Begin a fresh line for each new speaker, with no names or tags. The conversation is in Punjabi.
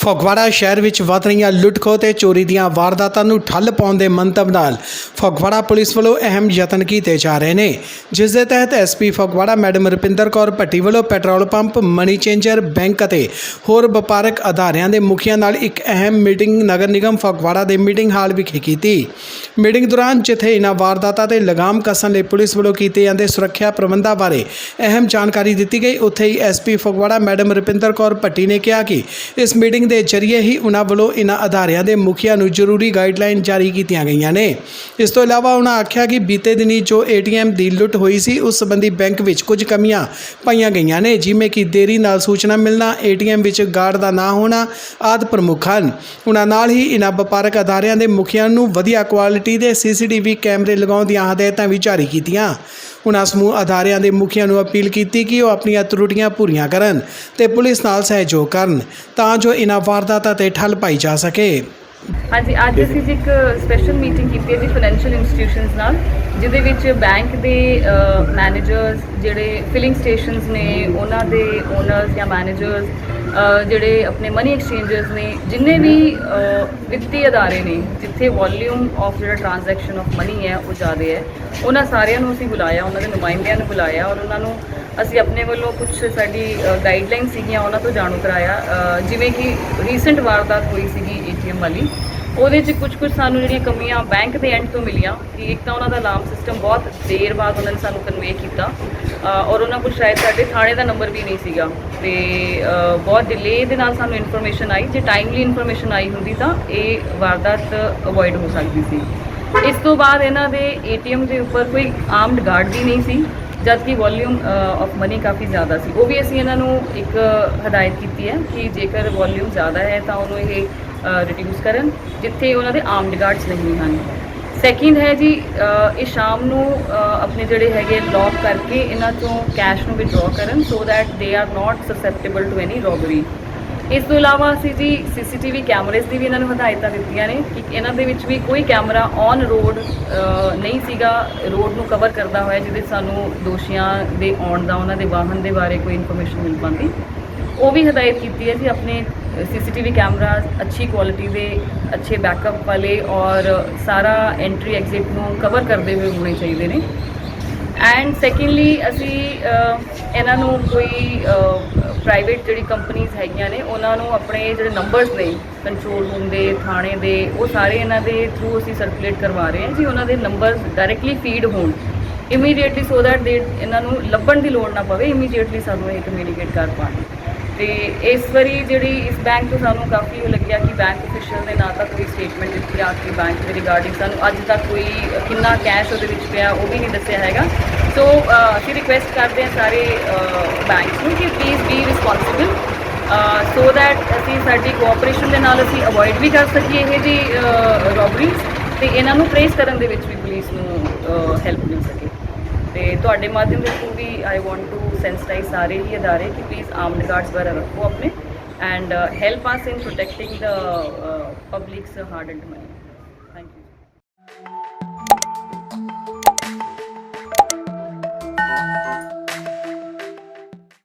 ਫਗਵਾੜਾ ਸ਼ਹਿਰ ਵਿੱਚ ਵੱਧ ਰਹੀਆਂ ਲੁੱਟਖੋ ਤੇ ਚੋਰੀ ਦੀਆਂ ਵਾਰਦਾਤਾਂ ਨੂੰ ਠੱਲ ਪਾਉਣ ਦੇ ਮੰਤਵ ਨਾਲ ਫਗਵਾੜਾ ਪੁਲਿਸ ਵੱਲੋਂ ਅਹਿਮ ਯਤਨ ਕੀਤੇ ਜਾ ਰਹੇ ਨੇ, ਜਿਸ ਦੇ ਤਹਿਤ ਐਸਪੀ ਫਗਵਾੜਾ ਮੈਡਮ ਰੁਪਿੰਦਰ ਕੌਰ ਭੱਟੀ ਵੱਲੋਂ petrol pump, money changer, bank ਅਤੇ ਹੋਰ ਵਪਾਰਕ ਅਦਾਰਿਆਂ ਦੇ ਮੁਖੀਆਂ ਨਾਲ ਇੱਕ ਅਹਿਮ ਮੀਟਿੰਗ ਨਗਰ ਨਿਗਮ ਫਗਵਾੜਾ ਦੇ ਮੀਟਿੰਗ ਹਾਲ ਵਿਖੇ ਕੀਤੀ। ਮੀਟਿੰਗ ਦੌਰਾਨ ਜਿੱਥੇ ਇਹਨਾਂ ਵਾਰਦਾਤਾਂ ਤੇ ਲਗਾਮ ਕੱਸਣ ਲਈ ਪੁਲਿਸ ਵੱਲੋਂ ਕੀਤੇ ਜਾਂਦੇ ਸੁਰੱਖਿਆ ਪ੍ਰਬੰਧਾਂ ਬਾਰੇ ਅਹਿਮ ਜਾਣਕਾਰੀ ਦਿੱਤੀ ਗਈ, ਉੱਥੇ ਹੀ ਐਸਪੀ ਫਗਵਾੜਾ ਮੈਡਮ ਰੁਪਿੰਦਰ ਕੌਰ ਭੱਟੀ ਨੇ ਕਿਹਾ ਕਿ ਇਸ ਮੀਟਿੰਗ ਦੇ ਜ਼ਰੀਏ ਹੀ ਉਹਨਾਂ ਵੱਲੋਂ ਇਹਨਾਂ ਅਦਾਰਿਆਂ ਦੇ ਮੁਖੀਆਂ ਨੂੰ ਜ਼ਰੂਰੀ ਗਾਈਡਲਾਈਨ ਜਾਰੀ ਕੀਤੀਆਂ ਗਈਆਂ ਨੇ। ਇਸ ਤੋਂ ਇਲਾਵਾ ਉਹਨਾਂ ਆਖਿਆ ਕਿ ਬੀਤੇ ਦਿਨੀ ਜੋ ਏਟੀਐਮ ਦੀ ਲੁੱਟ ਹੋਈ ਸੀ, ਉਸ ਸੰਬੰਧੀ ਬੈਂਕ ਵਿੱਚ ਕੁਝ ਕਮੀਆਂ ਪਾਈਆਂ ਗਈਆਂ ਨੇ, ਜਿਵੇਂ ਕਿ ਦੇਰੀ ਨਾਲ ਸੂਚਨਾ ਮਿਲਣਾ, ਏਟੀਐਮ ਵਿੱਚ ਗਾਰਡ ਦਾ ਨਾ ਹੋਣਾ ਆਦ ਪ੍ਰਮੁੱਖ ਹਨ। ਉਹਨਾਂ ਨਾਲ ਹੀ ਇਹਨਾਂ ਵਪਾਰਕ ਅਦਾਰਿਆਂ ਦੇ ਮੁਖੀਆਂ ਨੂੰ ਵਧੀਆ ਕੁਆਲਿਟੀ ਦੇ ਸੀਸੀਟੀਵੀ ਕੈਮਰੇ ਲਗਾਉਣ ਦੀਆਂ ਹਦਾਇਤਾਂ ਵੀ ਜਾਰੀ ਕੀਤੀਆਂ। ਉਹਨਾਂ ਸਮੂਹ ਅਦਾਰਿਆਂ ਦੇ ਮੁਖੀਆਂ ਨੂੰ ਅਪੀਲ ਕੀਤੀ ਕਿ ਉਹ ਆਪਣੀਆਂ ਤਰੁੱਟੀਆਂ ਪੂਰੀਆਂ ਕਰਨ ਤੇ ਪੁਲਿਸ ਨਾਲ ਸਹਿਯੋਗ ਕਰਨ, ਤਾਂ ਜੋ ਇਹਨਾਂ ਇਨ੍ਹਾਂ ਵਾਰਦਾਤਾਂ ਤੇ ਠੱਲ ਪਾਈ ਜਾ ਸਕੇ।
ਹਾਂਜੀ ਅੱਜ ਅਸੀਂ ਜੀ ਇੱਕ ਸਪੈਸ਼ਲ ਮੀਟਿੰਗ ਕੀਤੀ ਹੈ ਜੀ ਫਾਈਨੈਂਸ਼ੀਅਲ ਇੰਸਟੀਟਿਊਸ਼ਨਸ ਨਾਲ ਜਿਹਦੇ ਵਿੱਚ ਬੈਂਕ ਦੇ ਮੈਨੇਜਰਸ ਜਿਹੜੇ ਫਿਲਿੰਗ ਸਟੇਸ਼ਨਸ ਨੇ ਉਹਨਾਂ ਦੇ ਓਨਰਸ ਜਾਂ ਮੈਨੇਜਰਸ ਜਿਹੜੇ ਆਪਣੇ ਮਨੀ ਐਕਸਚੇਂਜਰਸ ਨੇ ਜਿੰਨੇ ਵੀ ਵਿੱਤੀ ਅਦਾਰੇ ਨੇ ਜਿੱਥੇ ਵੋਲਿਊਮ ਆਫ ਜਿਹੜਾ ਟ੍ਰਾਂਜੈਕਸ਼ਨ ਆਫ ਮਨੀ ਹੈ ਉਹ ਜ਼ਿਆਦਾ ਹੈ ਉਹਨਾਂ ਸਾਰਿਆਂ ਨੂੰ ਅਸੀਂ ਬੁਲਾਇਆ ਉਹਨਾਂ ਦੇ ਨੁਮਾਇੰਦਿਆਂ ਨੂੰ ਬੁਲਾਇਆ ਔਰ ਉਹਨਾਂ ਨੂੰ ਅਸੀਂ ਆਪਣੇ ਵੱਲੋਂ ਕੁਝ ਸਾਡੀ ਗਾਈਡਲਾਈਨ ਸੀਗੀਆਂ, ਉਹਨਾਂ ਤੋਂ ਜਾਣੂ ਕਰਾਇਆ। ਜਿਵੇਂ ਕਿ ਰੀਸੈਂਟ ਵਾਰਦਾਤ ਹੋਈ ਸੀਗੀ ਏਟੀਐਮ ਵਾਲੀ, ਉਹਦੇ 'ਚ ਕੁਝ ਕੁਝ ਸਾਨੂੰ ਜਿਹੜੀਆਂ ਕਮੀਆਂ ਬੈਂਕ ਦੇ ਐਂਡ ਤੋਂ ਮਿਲੀਆਂ, ਕਿ ਇੱਕ ਤਾਂ ਉਹਨਾਂ ਦਾ ਅਲਾਰਮ ਸਿਸਟਮ ਬਹੁਤ ਦੇਰ ਬਾਅਦ ਉਹਨਾਂ ਨੇ ਸਾਨੂੰ ਕਨਵੇ ਕੀਤਾ ਔਰ ਉਹਨਾਂ ਕੋਲ ਸ਼ਾਇਦ ਸਾਡੇ ਥਾਣੇ ਦਾ ਨੰਬਰ ਵੀ ਨਹੀਂ ਸੀਗਾ। ਤੇ ਬਹੁਤ ਡਿਲੇ ਦੇ ਨਾਲ ਸਾਨੂੰ ਇਨਫੋਰਮੇਸ਼ਨ ਆਈ। ਜੇ ਟਾਈਮਲੀ ਇਨਫੋਰਮੇਸ਼ਨ ਆਈ ਹੁੰਦੀ ਤਾਂ ਇਹ ਵਾਰਦਾਤ ਅਵੋਇਡ ਹੋ ਸਕਦੀ ਸੀ। ਇਸ ਤੋਂ ਬਾਅਦ ਇਹਨਾਂ ਦੇ ਏਟੀਐਮ ਦੇ ਉੱਪਰ ਕੋਈ ਆਰਮਡ ਗਾਰਡ ਵੀ ਨਹੀਂ ਸੀ। ਜਦ ਕਿ ਵੋਲਿਊਮ ਆਫ ਮਨੀ ਕਾਫੀ ਜ਼ਿਆਦਾ ਸੀ। ਉਹ ਵੀ ਅਸੀਂ ਇਹਨਾਂ ਨੂੰ ਇੱਕ ਹਦਾਇਤ ਕੀਤੀ ਹੈ ਕਿ ਜੇਕਰ ਵੋਲਿਊਮ ਜ਼ਿਆਦਾ ਹੈ ਤਾਂ ਉਹਨੂੰ ਇਹ ਰਿਡਿਊਸ ਕਰਨ, ਜਿੱਥੇ ਉਹਨਾਂ ਦੇ ਆਰਮਡ ਗਾਰਡਸ ਨਹੀਂ ਹਨ। ਸੈਕਿੰਡ ਹੈ ਜੀ ਇਹ ਸ਼ਾਮ ਨੂੰ ਆਪਣੇ ਜਿਹੜੇ ਹੈਗੇ ਲੌਕ ਕਰਕੇ ਇਹਨਾਂ ਤੋਂ ਕੈਸ਼ ਨੂੰ ਵਿਡਰਾਅ ਕਰਨ so that they are not susceptible to any robbery ਇਸ ਤੋਂ ਇਲਾਵਾ ਅਸੀਂ ਜੀ ਸੀਸੀਟੀਵੀ ਕੈਮਰੇਜ਼ ਦੀ ਵੀ ਇਹਨਾਂ ਨੂੰ ਹਦਾਇਤਾਂ ਦਿੱਤੀਆਂ ਨੇ ਕਿ ਇਹਨਾਂ ਦੇ ਵਿੱਚ ਵੀ ਕੋਈ ਕੈਮਰਾ ਔਨ ਰੋਡ ਨਹੀਂ ਸੀਗਾ ਰੋਡ ਨੂੰ ਕਵਰ ਕਰਦਾ ਹੋਇਆ ਜਿਹਦੇ ਸਾਨੂੰ ਦੋਸ਼ੀਆਂ ਦੇ ਆਉਣ ਦਾ, ਉਹਨਾਂ ਦੇ ਵਾਹਨ ਦੇ ਬਾਰੇ ਕੋਈ ਇਨਫੋਰਮੇਸ਼ਨ ਮਿਲ ਪਾਉਂਦੀ। ਉਹ ਵੀ ਹਦਾਇਤ ਕੀਤੀ ਹੈ ਜੀ ਆਪਣੇ ਸੀਸੀਟੀਵੀ ਕੈਮਰਾ ਅੱਛੀ ਕੁਆਲਿਟੀ ਦੇ, ਅੱਛੇ ਬੈਕਅਪ ਵਾਲੇ ਔਰ ਸਾਰਾ ਐਂਟਰੀ ਐਗਜ਼ਿਟ ਨੂੰ ਕਵਰ ਕਰਦੇ ਹੋਏ ਹੋਣੇ ਚਾਹੀਦੇ ਨੇ। ਐਂਡ ਸੈਕੰਡਲੀ ਅਸੀਂ ਇਹਨਾਂ ਨੂੰ ਕੋਈ ਪ੍ਰਾਈਵੇਟ ਜਿਹੜੀ ਕੰਪਨੀਆਂ ਹੈਗੀਆਂ ਨੇ, ਉਹਨਾਂ ਨੂੰ ਆਪਣੇ ਜਿਹੜੇ ਨੰਬਰਸ ਨੇ ਕੰਟਰੋਲ ਰੂਮ ਦੇ, ਥਾਣੇ ਦੇ, ਉਹ ਸਾਰੇ ਇਹਨਾਂ ਦੇ ਥਰੂ ਅਸੀਂ ਸਰਕੂਲੇਟ ਕਰਵਾ ਰਹੇ ਹਾਂ ਜੀ, ਉਹਨਾਂ ਦੇ ਨੰਬਰਸ ਡਾਇਰੈਕਟਲੀ ਫੀਡ ਹੋਣ। ਇਮੀਡੀਏਟਲੀ ਸੋ ਦੈਟ ਦੇ ਇਹਨਾਂ ਨੂੰ ਲੱਭਣ ਦੀ ਲੋੜ ਨਾ ਪਵੇ ਇਮੀਡੀਏਟਲੀ ਸਾਨੂੰ ਇਹ ਕਮਿਊਨੀਕੇਟ ਕਰ ਪਾਉਣ ਤੇ ਇਸ ਵਾਰੀ ਜਿਹੜੀ ਇਸ ਬੈਂਕ ਤੋਂ ਸਾਨੂੰ ਕਾਫੀ ਉਹ ਲੱਗਿਆ ਕਿ ਬੈਂਕ ਅਫੀਸ਼ੀਅਲ ਨੇ ਨਾ ਤਾਂ ਕੋਈ ਸਟੇਟਮੈਂਟ ਦਿੱਤੀ ਆ ਕਿ ਬੈਂਕ ਦੇ ਰਿਗਾਰਡਿੰਗ ਸਾਨੂੰ ਅੱਜ ਤੱਕ ਕੋਈ ਕਿੰਨਾ ਕੈਸ਼ ਉਹਦੇ ਵਿੱਚ ਪਿਆ ਉਹ ਵੀ ਨਹੀਂ ਦੱਸਿਆ ਹੈਗਾ। ਸੋ ਅਸੀਂ ਰਿਕੁਐਸਟ ਕਰਦੇ ਹਾਂ ਸਾਰੇ ਬੈਂਕਸ ਨੂੰ ਕਿ please be responsible so that ਅਸੀਂ ਸਾਡੀ ਕੋਆਪਰੇਸ਼ਨ ਦੇ ਨਾਲ ਅਸੀਂ ਅਵੋਇਡ ਵੀ ਕਰ ਸਕੀਏ ਇਹ ਜੀ ਰੋਬਰੀਜ਼ ਤੇ ਇਹਨਾਂ ਨੂੰ ਟ੍ਰੇਸ ਕਰਨ ਦੇ ਵਿੱਚ ਵੀ ਪੁਲਿਸ ਨੂੰ ਹੈਲਪ ਮਿਲ ਸਕੇ। ਤੇ ਤੁਹਾਡੇ ਮਾਧਿਅਮ ਦੇ ਥਰੂ ਵੀ ਆਈ ਵਾਂਟ ਟੂ ਸੈਂਸਿਟਾਈਜ਼ ਸਾਰੇ ਹੀ ਅਦਾਰੇ ਕਿ ਪਲੀਜ਼ ਆਰਮਡ ਗਾਰਡਸ ਵਗੈਰਾ ਰੱਖੋ ਆਪਣੇ and help us in protecting the public's hard and money